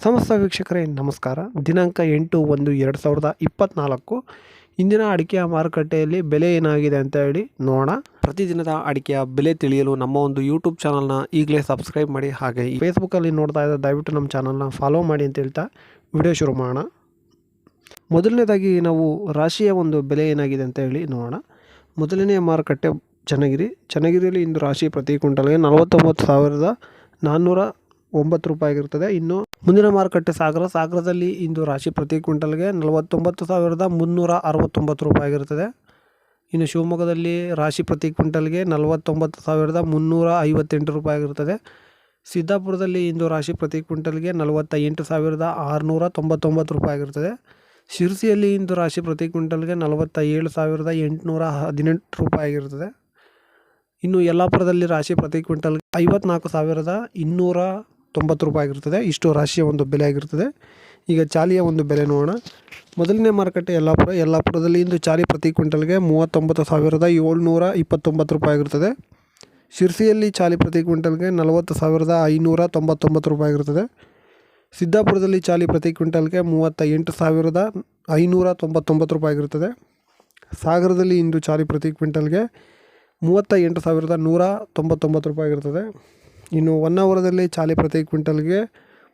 ಸಮಸ್ತ ವೀಕ್ಷಕರೇ, ನಮಸ್ಕಾರ. ದಿನಾಂಕ ಎಂಟು ಒಂದು ಎರಡು ಸಾವಿರದ ಇಪ್ಪತ್ತ್ನಾಲ್ಕು ಇಂದಿನ ಅಡಿಕೆಯ ಮಾರುಕಟ್ಟೆಯಲ್ಲಿ ಬೆಲೆ ಏನಾಗಿದೆ ಅಂತ ಹೇಳಿ ನೋಡೋಣ. ಪ್ರತಿದಿನದ ಅಡಿಕೆಯ ಬೆಲೆ ತಿಳಿಯಲು ನಮ್ಮ ಒಂದು ಯೂಟ್ಯೂಬ್ ಚಾನಲ್ನ ಈಗಲೇ ಸಬ್ಸ್ಕ್ರೈಬ್ ಮಾಡಿ, ಹಾಗೆ ಫೇಸ್ಬುಕ್ಕಲ್ಲಿ ನೋಡ್ತಾ ಇದ್ದ ದಯವಿಟ್ಟು ನಮ್ಮ ಚಾನಲ್ನ ಫಾಲೋ ಮಾಡಿ ಅಂತ ಹೇಳ್ತಾ ವಿಡಿಯೋ ಶುರು ಮಾಡೋಣ. ಮೊದಲನೇದಾಗಿ ನಾವು ರಾಶಿಯ ಒಂದು ಬೆಲೆ ಏನಾಗಿದೆ ಅಂತ ಹೇಳಿ ನೋಡೋಣ. ಮೊದಲನೆಯ ಮಾರುಕಟ್ಟೆ ಚನ್ನಗಿರಿ. ಚನ್ನಗಿರಿಯಲ್ಲಿ ಇಂದು ರಾಶಿ ಪ್ರತಿ ಕ್ವಿಂಟಲ್ಗೆ ನಲವತ್ತೊಂಬತ್ತು ಸಾವಿರದ ನಾನ್ನೂರ ಒಂಬತ್ತು ರೂಪಾಯಿ ಆಗಿರ್ತದೆ. ಇನ್ನು ಮುಂದಿನ ಮಾರುಕಟ್ಟೆ ಸಾಗರ. ಸಾಗರದಲ್ಲಿ ಇಂದು ರಾಶಿ ಪ್ರತಿ ಕ್ವಿಂಟಲ್ಗೆ ನಲವತ್ತೊಂಬತ್ತು ಸಾವಿರದ ಮುನ್ನೂರ ಅರವತ್ತೊಂಬತ್ತು ರೂಪಾಯಿ ಆಗಿರ್ತದೆ. ಇನ್ನು ಶಿವಮೊಗ್ಗದಲ್ಲಿ ರಾಶಿ ಪ್ರತಿ ಕ್ವಿಂಟಲ್ಗೆ ನಲವತ್ತೊಂಬತ್ತು ಸಾವಿರದ ಮುನ್ನೂರ ಐವತ್ತೆಂಟು ರೂಪಾಯಿ ಆಗಿರ್ತದೆ. ಸಿದ್ದಾಪುರದಲ್ಲಿ ಇಂದು ರಾಶಿ ಪ್ರತಿ ಕ್ವಿಂಟಲ್ಗೆ ನಲವತ್ತ ಎಂಟು ಸಾವಿರದ ಆರುನೂರ ತೊಂಬತ್ತೊಂಬತ್ತು ರೂಪಾಯಿ ಆಗಿರ್ತದೆ. ಶಿರ್ಸಿಯಲ್ಲಿ ಇಂದು ರಾಶಿ ಪ್ರತಿ ಕ್ವಿಂಟಲ್ಗೆ ನಲವತ್ತ ಏಳು ಸಾವಿರದ ಎಂಟುನೂರ ಹದಿನೆಂಟು ರೂಪಾಯಿ ಆಗಿರ್ತದೆ. ಇನ್ನು ಯಲ್ಲಾಪುರದಲ್ಲಿ ರಾಶಿ ಪ್ರತಿ ಕ್ವಿಂಟಲ್ಗೆ ಐವತ್ನಾಲ್ಕು ಸಾವಿರದ ಇನ್ನೂರ ತೊಂಬತ್ತು ರೂಪಾಯಿ ಆಗಿರ್ತದೆ, ಇಷ್ಟು ರಾಶಿಯ ಒಂದು ಬೆಲೆ ಆಗಿರ್ತದೆ. ಈಗ ಚಾಲಿಯ ಒಂದು ಬೆಲೆ ನೋಡೋಣ. ಮೊದಲನೇ ಮಾರುಕಟ್ಟೆ ಯಲ್ಲಾಪುರ, ಯಲ್ಲಾಪುರದಲ್ಲಿ ಇಂದು ಚಾಲಿ ಪ್ರತಿ ಕ್ವಿಂಟಲ್ಗೆ ಮೂವತ್ತೊಂಬತ್ತು ಸಾವಿರದ ಏಳ್ನೂರ ಇಪ್ಪತ್ತೊಂಬತ್ತು ರೂಪಾಯಿ ಆಗಿರ್ತದೆ. ಶಿರ್ಸಿಯಲ್ಲಿ ಚಾಲಿ ಪ್ರತಿ ಕ್ವಿಂಟಲ್ಗೆ ನಲವತ್ತು ಸಾವಿರದ ಐನೂರ ತೊಂಬತ್ತೊಂಬತ್ತು ರೂಪಾಯಿ ಆಗಿರ್ತದೆ. ಸಿದ್ದಾಪುರದಲ್ಲಿ ಚಾಲಿ ಪ್ರತಿ ಕ್ವಿಂಟಲ್ಗೆ ಮೂವತ್ತ ಎಂಟು ಸಾವಿರದ ಐನೂರ ತೊಂಬತ್ತೊಂಬತ್ತು ರೂಪಾಯಿ ಆಗಿರ್ತದೆ. ಸಾಗರದಲ್ಲಿ ಇಂದು ಚಾಲಿ ಪ್ರತಿ ಕ್ವಿಂಟಲ್ಗೆ ಮೂವತ್ತ ಎಂಟು ಸಾವಿರದ ನೂರ ತೊಂಬತ್ತೊಂಬತ್ತು ರೂಪಾಯಿ ಆಗಿರ್ತದೆ. ಇನ್ನು ಹೊನ್ನಾವರದಲ್ಲಿ ಚಾಲಿ ಪ್ರತಿ ಕ್ವಿಂಟಲ್ಗೆ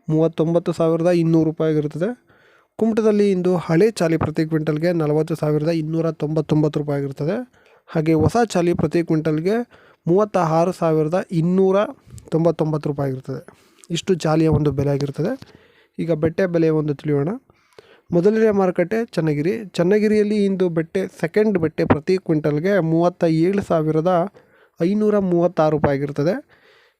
ಮೂವತ್ತೊಂಬತ್ತು ಸಾವಿರದ ಇನ್ನೂರು ರೂಪಾಯಿ ಆಗಿರುತ್ತದೆ. ಕುಮಟದಲ್ಲಿ ಇಂದು ಹಳೆ ಚಾಲಿ ಪ್ರತಿ ಕ್ವಿಂಟಲ್ಗೆ ನಲವತ್ತು ಸಾವಿರದ ಇನ್ನೂರ ತೊಂಬತ್ತೊಂಬತ್ತು ರೂಪಾಯಿ ಆಗಿರ್ತದೆ ಹಾಗೆ ಹೊಸ ಚಾಲಿ ಪ್ರತಿ ಕ್ವಿಂಟಲ್ಗೆ ಮೂವತ್ತ ಆರು ಸಾವಿರದ ಇನ್ನೂರ ತೊಂಬತ್ತೊಂಬತ್ತು ರೂಪಾಯಿ ಆಗಿರ್ತದೆ ಇಷ್ಟು ಚಾಲಿಯ ಒಂದು ಬೆಲೆ ಆಗಿರ್ತದೆ ಈಗ ಬೆಟ್ಟೆ ಬೆಲೆ ಒಂದು ತಿಳಿಯೋಣ. ಮೊದಲನೇ ಮಾರುಕಟ್ಟೆ ಚನ್ನಗಿರಿ. ಚನ್ನಗಿರಿಯಲ್ಲಿ ಇಂದು ಬೆಟ್ಟೆ ಸೆಕೆಂಡ್ ಬೆಟ್ಟೆ ಪ್ರತಿ ಕ್ವಿಂಟಲ್ಗೆ ಮೂವತ್ತ ಏಳು ಸಾವಿರದ ಐನೂರ ಮೂವತ್ತಾರು ರೂಪಾಯಿ ಆಗಿರ್ತದೆ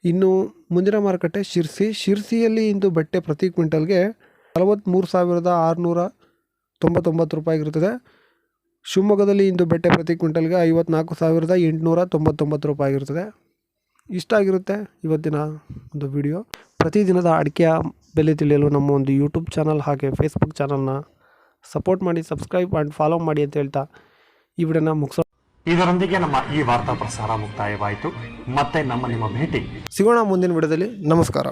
ಇನ್ನು ಮುಂದಿನ ಮಾರುಕಟ್ಟೆ ಶಿರ್ಸಿ. ಶಿರ್ಸಿಯಲ್ಲಿ ಇಂದು ಬಟ್ಟೆ ಪ್ರತಿ ಕ್ವಿಂಟಲ್ಗೆ ನಲವತ್ತ್ಮೂರು ಸಾವಿರದ ಆರುನೂರ ತೊಂಬತ್ತೊಂಬತ್ತು ರೂಪಾಯಿ ಇರುತ್ತದೆ. ಶಿವಮೊಗ್ಗದಲ್ಲಿ ಇಂದು ಬಟ್ಟೆ ಪ್ರತಿ ಕ್ವಿಂಟಲ್ಗೆ ಐವತ್ನಾಲ್ಕು ಸಾವಿರದ ಎಂಟುನೂರ ತೊಂಬತ್ತೊಂಬತ್ತು ರೂಪಾಯಿ ಇರುತ್ತದೆ. ಇಷ್ಟ ಆಗಿರುತ್ತೆ ಇವತ್ತಿನ ಒಂದು ವಿಡಿಯೋ. ಪ್ರತಿದಿನದ ಅಡಿಕೆಯ ಬೆಲೆ ತಿಳಿಯಲು ನಮ್ಮ ಒಂದು ಯೂಟ್ಯೂಬ್ ಚಾನಲ್ ಹಾಗೆ ಫೇಸ್ಬುಕ್ ಚಾನಲ್ನ ಸಪೋರ್ಟ್ ಮಾಡಿ, ಸಬ್ಸ್ಕ್ರೈಬ್ ಆ್ಯಂಡ್ ಫಾಲೋ ಮಾಡಿ ಅಂತ ಹೇಳ್ತಾ ಈ ವಿಡಿಯೋನ ಮುಗಿಸೋ ಇದರೊಂದಿಗೆ ನಮ್ಮ ಈ ವಾರ್ತಾ ಪ್ರಸಾರ ಮುಕ್ತಾಯವಾಯಿತು. ಮತ್ತೆ ನಮ್ಮ ನಿಮ್ಮ ಭೇಟಿ. ಸಿಗೋಣ ಮುಂದಿನ ವಿಡದಲ್ಲಿ ನಮಸ್ಕಾರ.